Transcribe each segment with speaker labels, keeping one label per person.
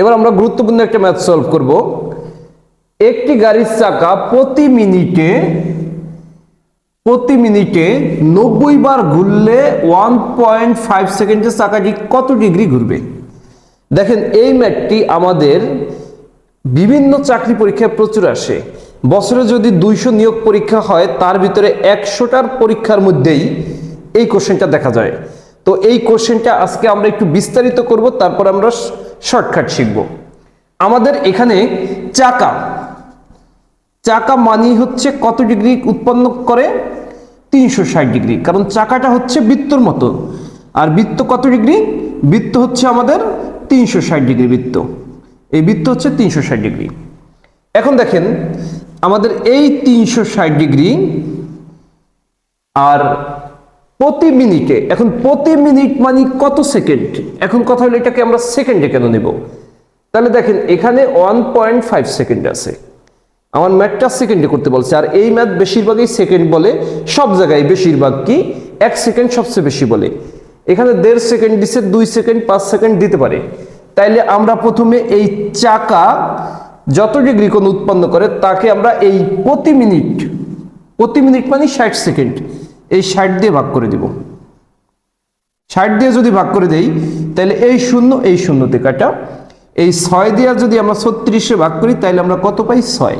Speaker 1: এবার আমরা গুরুত্বপূর্ণ একটা ম্যাথ সলভ করব। একটি গাড়ির চাকা প্রতি মিনিটে প্রতি মিনিটে নব্বই বার ঘুরলে ওয়ান পয়েন্ট ফাইভ সেকেন্ডের চাকাটি কত ডিগ্রি ঘুরবে? দেখেন, এই ম্যাথটি আমাদের বিভিন্ন চাকরি পরীক্ষায় প্রচুর আসে। বছরে যদি দুইশো নিয়োগ পরীক্ষা হয়, তার ভিতরে একশোটার পরীক্ষার মধ্যেই এই কোশ্চেনটা দেখা যায়। তো এই কোশ্চেনটা আজকে আমরা একটু বিস্তারিত করব, তারপর আমরা শর্টকাট শিখব। আমাদের এখানে চাকা। চাকা মানি হচ্ছে কত ডিগ্রি উৎপন্ন করে? তিনশো ষাট ডিগ্রি। কারণ চাকাটা হচ্ছে বৃত্তর মতো। আর বৃত্ত কত ডিগ্রি? বৃত্ত হচ্ছে আমাদের তিনশো ষাট ডিগ্রি বৃত্ত। এই বৃত্ত হচ্ছে তিনশো ষাট ডিগ্রি। এখন দেখেন, আমাদের এই তিনশো ষাট ডিগ্রি আর প্রতি মিনিটে, এখন প্রতি মিনিট মানে কত সেকেন্ড? এখন কথা হলো এটাকে আমরা সেকেন্ডে কেন নেব? তাহলে দেখেন, এখানে ওয়ান পয়েন্ট ফাইভ সেকেন্ড আছে। আমার ম্যাথটা সেকেন্ডে করতে বলছে, আর এই ম্যাথ বেশিরভাগই সেকেন্ড বলে, সব জায়গায় বেশিরভাগ কি? এক সেকেন্ড সবচেয়ে বেশি বলে। এখানে দেড় সেকেন্ড দিছে, দুই সেকেন্ড, পাঁচ সেকেন্ড দিতে পারে। তাইলে আমরা প্রথমে এই চাকা যত ডিগ্রি কোণ উৎপন্ন করে, তাকে আমরা এই প্রতি মিনিট প্রতি মিনিট মানে ষাট সেকেন্ড। এই ষাট দিয়ে ভাগ করে দিব। ষাট দিয়ে যদি ভাগ করে দেই, তাহলে এই শূন্য, এই শূন্যতে কাটা। এই ছয় দিয়ে যদি আমরা ছত্রিশে ভাগ করি, তাহলে আমরা কত পাই? ছয়।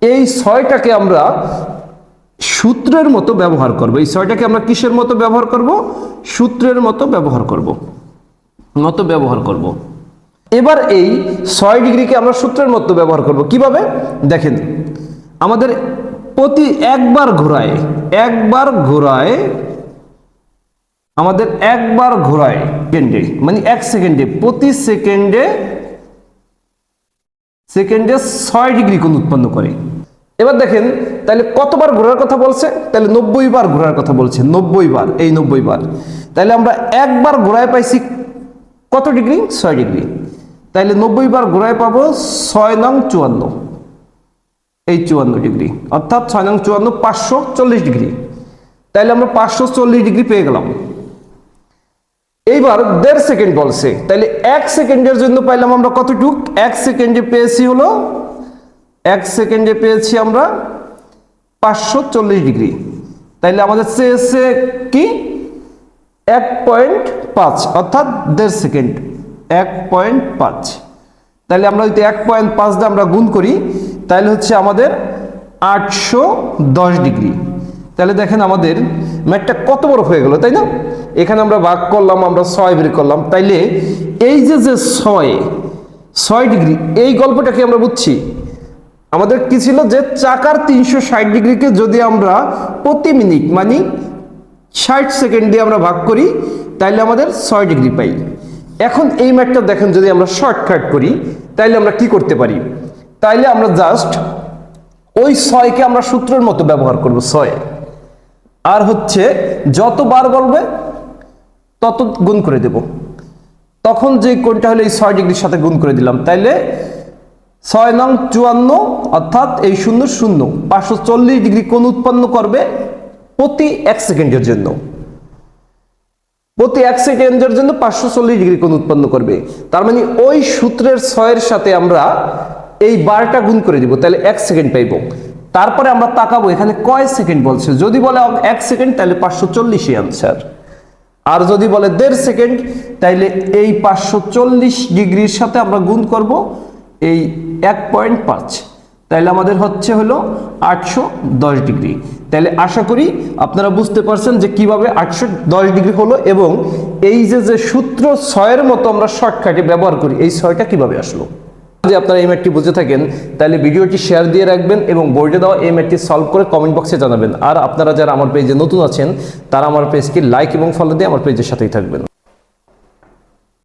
Speaker 1: এই ছয়টাকে আমরা সূত্রের মতো ব্যবহার করব। এই ছয়টাকে আমরা কিসের মতো ব্যবহার করব? সূত্রের মতো ব্যবহার করব। মতো ব্যবহার করব। এবার এই ছয় ডিগ্রিকে আমরা সূত্রের মতো ব্যবহার করব। কীভাবে? দেখেন, আমাদের প্রতি একবার ঘোরায় একবার ঘোরায়, আমাদের একবার ঘোরায় সেকেন্ডে মানে এক সেকেন্ডে প্রতি সেকেন্ডে সেকেন্ডে ছয় ডিগ্রি কোণ উৎপন্ন করে। এবার দেখেন, তাহলে কতবার ঘোরার কথা বলছে? তাহলে নব্বই বার ঘোরার কথা বলছে, নব্বই বার, এই নব্বই বার। তাহলে আমরা একবার ঘোরায় পাইছি কত ডিগ্রি ছয় ডিগ্রি তাহলে নব্বই বার ঘোরায় পাবো ছয় নং চুয়ান্ন। এই চুয়ান্ন ডিগ্রি। অর্থাৎ ছয় নং চুয়ান্ন, পাঁচশো চল্লিশ ডিগ্রি। তাইলে আমরা পাঁচশো চল্লিশ ডিগ্রি পেয়ে গেলাম। এইবার দেড় সেকেন্ড বলছে। তাহলে এক সেকেন্ডের জন্য পাইলাম আমরা কতটুক? এক সেকেন্ডে পেয়েছি হলো, এক সেকেন্ডে পেয়েছি আমরা পাঁচশো চল্লিশ ডিগ্রি। তাইলে আমাদের চেয়েছে কি? এক পয়েন্ট পাঁচ, অর্থাৎ দেড় সেকেন্ড। এক পয়েন্ট পাঁচ। তাহলে আমরা যদি এক পয়েন্ট পাঁচ দিয়ে আমরা গুণ করি, তাহলে হচ্ছে আমাদের আটশো দশ ডিগ্রি। তাহলে দেখেন আমাদের ম্যাটটা কত বড় হয়ে গেল, তাই না? এখানে আমরা ভাগ করলাম, আমরা ছয় বের করলাম। তাইলে এই যে যে ছয় ছয় ডিগ্রি, এই গল্পটাকে আমরা বুঝছি। আমাদের কি ছিল যে চাকার তিনশো ষাট ডিগ্রিকে যদি আমরা প্রতি মিনিট মানে ষাট সেকেন্ড দিয়ে আমরা ভাগ করি, তাইলে আমাদের ছয় ডিগ্রি পাই। এখন এই ম্যাটটা দেখেন, যদি আমরা শর্টকাট করি, তাইলে আমরা কি করতে পারি? তাইলে আমরা জাস্ট ওই ছয়কে আমরা সূত্রের মতো ব্যবহার করব, ছয়। আর হচ্ছে যতবার বলবে, তত গুণ করে দেব। তখন যে কোনটা হলো এই ছয় ডিগ্রির সাথে গুণ করে দিলাম, তাইলে ছয় নং চুয়ান্ন, অর্থাৎ এই শূন্য শূন্য, পাঁচশো চল্লিশ ডিগ্রি কোণ উৎপন্ন করবে প্রতি এক সেকেন্ডের জন্য। প্রতি এক সেকেন্ডের জন্য পাঁচশো চল্লিশ ডিগ্রি কোণ উৎপন্ন করবে। তার মানে ওই সূত্রের ছয়ের সাথে আমরা এই বারটা গুণ করে দিব, তাহলে এক সেকেন্ড পাইব। তারপরে আমরা তাকাবো, এখানে কয় সেকেন্ড বলছে? যদি বলে এক সেকেন্ড, তাহলে পাঁচশো চল্লিশই আনসার আর যদি বলে দেড় সেকেন্ড, তাইলে এই পাঁচশো চল্লিশ ডিগ্রির সাথে আমরা গুণ করব, এই এক পয়েন্ট পাঁচ। তাইলে আমাদের হচ্ছে হলো আটশো দশ ডিগ্রি। তাহলে আশা করি আপনারা বুঝতে পারছেন যে কীভাবে আটশো দশ ডিগ্রি হলো এবং এই যে যে সূত্র ছয়ের মতো আমরা শর্টকাটে ব্যবহার করি, এই ছয়টা কীভাবে আসলো। যদি আপনারা এই ম্যাটটি বুঝে থাকেন তাহলে ভিডিওটি শেয়ার দিয়ে রাখবেন এবং বোর্ডে দেওয়া এই ম্যাটটি সলভ করে কমেন্ট বক্সে জানাবেন। আর আপনারা যারা আমার পেজে নতুন আছেন, তারা আমার পেজকে লাইক এবং ফলো দিয়ে আমার পেজের সাথেই থাকবেন।